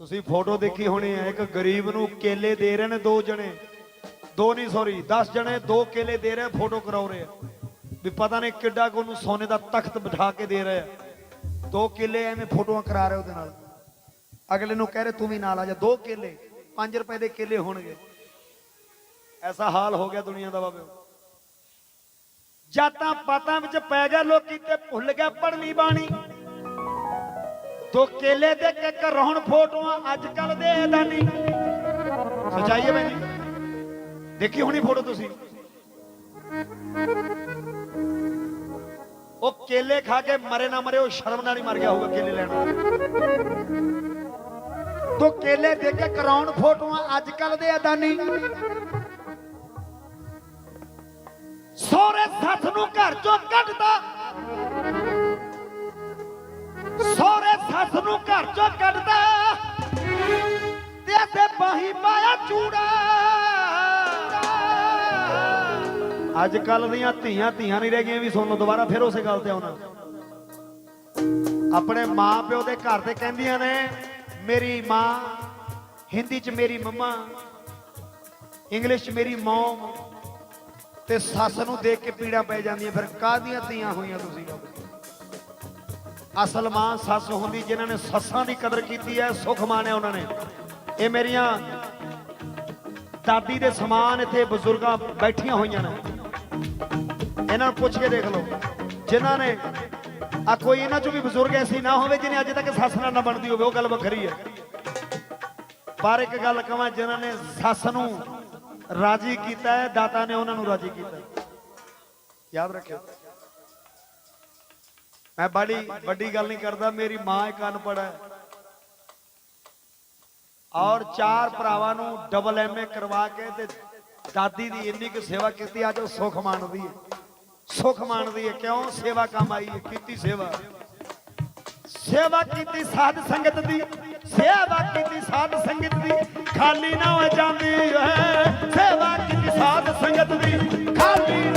ਤੁਸੀਂ ਫੋਟੋ ਦੇਖੀ ਹੋਣੀ ਹੈ, ਇੱਕ ਗਰੀਬ ਨੂੰ ਕੇਲੇ ਦੇ ਰਹੇ ਨੇ ਦੋ ਜਣੇ। ਦੋ ਨਹੀਂ ਸੌਰੀ 10 ਜਣੇ ਦੋ ਕੇਲੇ ਦੇ ਰਹੇ, ਫੋਟੋ ਕਰਾਉ ਰਹੇ ਆ ਵੀ ਪਤਾ ਨਹੀਂ ਕਿੱਡਾ ਕੋ ਉਹਨੂੰ ਸੋਨੇ ਦਾ ਤਖਤ ਬਿਠਾ ਕੇ ਦੇ ਰਹੇ ਆ। ਦੋ ਕੇਲੇ ਐਵੇਂ ਫੋਟੋਆਂ ਕਰਾ ਰਹੇ ਉਹਦੇ ਨਾਲ। ਅਗਲੇ ਨੂੰ ਕਹਿ ਰਹੇ, ਤੂੰ ਵੀ ਨਾਲ ਆ ਜਾ, ਦੋ ਕੇਲੇ 5 ਰੁਪਏ ਦੇ ਕੇਲੇ ਹੋਣਗੇ। ਐਸਾ ਹਾਲ ਹੋ ਗਿਆ ਦੁਨੀਆ ਦਾ ਬਾਬੇ। ਜਾਤਾਂ ਪਾਤਾਂ ਵਿੱਚ ਪੈ ਗਿਆ ਲੋਕੀ ਤੇ ਭੁੱਲ ਗਿਆ ਪੜ੍ਹਨੀ ਬਾਣੀ। ਦੋ ਕੇਲੇ ਦੇ ਕੇ ਕਰਾਉਣ ਫੋਟੋਆਂ ਅੱਜ ਕੱਲ ਦੇ ਦਾਨੀ ਸਚਾਈ ਹੈ ਭੈਣ ਦੇਖੀ ਹੋਣੀ ਫੋਟੋ ਤੁਸੀਂ? ਉਹ ਕੇਲੇ ਖਾ ਕੇ ਮਰੇ ਨਾ ਮਰੇ, ਉਹ ਸ਼ਰਮ ਨਾਲ ਹੀ ਮਰ ਗਿਆ ਹੋਊਗਾ ਕੇਲੇ ਲੈਣ। ਤੋ ਕੇਲੇ ਦੇ ਕੇ ਕਰਾਉਣ ਫੋਟੋਆਂ ਅੱਜ ਕੱਲ ਦੇ ਅਦਾਨੀ। ਸੋਹਰੇ ਸੱਸ ਨੂੰ ਘਰ ਚੋਂ ਕੱਢਦਾ ਸੋਹਰੇ ਸੱਸ ਨੂੰ ਘਰ ਚੋਂ ਕੱਢਦਾ ਤੇ ਤੇ ਬਾਹੀ ਪਾਇਆ ਚੂੜਾ। ਅੱਜ ਕੱਲ ਦੀਆਂ ਧੀਆਂ ਧੀਆਂ ਨਹੀਂ ਰਹਿ ਗਈਆਂ ਵੀ ਸੁਣ ਦੁਬਾਰਾ ਫਿਰ ਉਸੇ ਗੱਲ ਤੇ ਆਉਣਾ। ਆਪਣੇ ਮਾਂ ਪਿਓ ਦੇ ਘਰ ਤੇ ਕਹਿੰਦੀਆਂ ਨੇ, ਮੇਰੀ ਮਾਂ, ਹਿੰਦੀ ਚ ਮੇਰੀ ਮੰਮਾ, ਇੰਗਲਿਸ਼ ਚ ਮੇਰੀ ਮਮ ਤੇ ਸੱਸ ਨੂੰ ਦੇਖ ਕੇ ਪੀੜਾ ਪੈ ਜਾਂਦੀਆਂ, ਫਿਰ ਕਾਹਦੀਆਂ ਧੀਆਂ ਹੋਈਆਂ ਤੁਸੀਂ? ਅਸਲ ਮਾਂ, ਸੱਸ ਹੁੰਦੀ ਜਿਨ੍ਹਾਂ ਨੇ ਸੱਸਾਂ ਦੀ ਕਦਰ ਕੀਤੀ ਹੈ, ਸੁਖ ਮਾਣਿਆ ਉਹਨਾਂ ਨੇ। ਇਹ ਮੇਰੀਆਂ ਦਾਦੀ ਦੇ ਸਮਾਨ ਇੱਥੇ ਬਜ਼ੁਰਗਾਂ ਬੈਠੀਆਂ ਹੋਈਆਂ ਨੇ। ਇਹਨਾਂ ਨੂੰ ਪੁੱਛ ਕੇ ਦੇਖ ਲਓ। ਜਿਨ੍ਹਾਂ ਨੇ ਆ ਕੋਈ ਇਹਨਾਂ ਚੋਂ ਵੀ ਬਜ਼ੁਰਗ ਐਸੀ ਨਾ ਹੋਵੇ ਜਿਹਨੇ ਅੱਜ ਤੱਕ ਸੱਸ ਨਾਲ ਨਾ ਬਣਦੀ ਹੋਵੇ, ਉਹ ਗੱਲ ਵੱਖਰੀ ਹੈ। ਪਰ ਇੱਕ ਗੱਲ ਕਹਾਂ, ਜਿਨ੍ਹਾਂ ਨੇ ਸੱਸ ਨੂੰ ਰਾਜੀ ਕੀਤਾ ਹੈ, ਦਾਤਾ ਨੇ ਉਹਨਾਂ ਨੂੰ ਰਾਜੀ ਕੀਤਾ ਯਾਦ ਰੱਖਿਓ। ਮੈਂ ਬੜੀ ਵੱਡੀ ਗੱਲ ਨਹੀਂ ਕਰਦਾ, ਮੇਰੀ ਮਾਂ ਇੱਕ ਅਨਪੜ੍ਹ ਹੈ। ਔਰ ਚਾਰ ਭਰਾਵਾਂ ਨੂੰ ਡਬਲ ਐਮਏ ਕਰਵਾ ਕੇ ਤੇ ਦਾਦੀ ਦੀ ਇੰਨੀ ਕੁ ਸੇਵਾ ਕੀਤੀ, ਅੱਜ ਉਹ ਸੁਖ ਮਾਣਦੀ ਹੈ। ਸੁਖ ਮਾਣਦੀ ਹੈ, ਕਿਉਂ? ਸੇਵਾ ਕੰਮ ਆਈ ਹੈ, ਕੀਤੀ ਸੇਵਾ। ਸੇਵਾ ਕੀਤੀ ਸਾਧ ਸੰਗਤ ਦੀ, ਸੇਵਾ ਕੀਤੀ ਸਾਧ ਸੰਗਤ ਦੀ, ਖਾਲੀ ਨਾ ਹੋ ਜਾਂਦੀ ਹੈ। ਸੇਵਾ ਕੀਤੀ ਸਾਧ ਸੰਗਤ ਦੀ, ਖਾਲੀ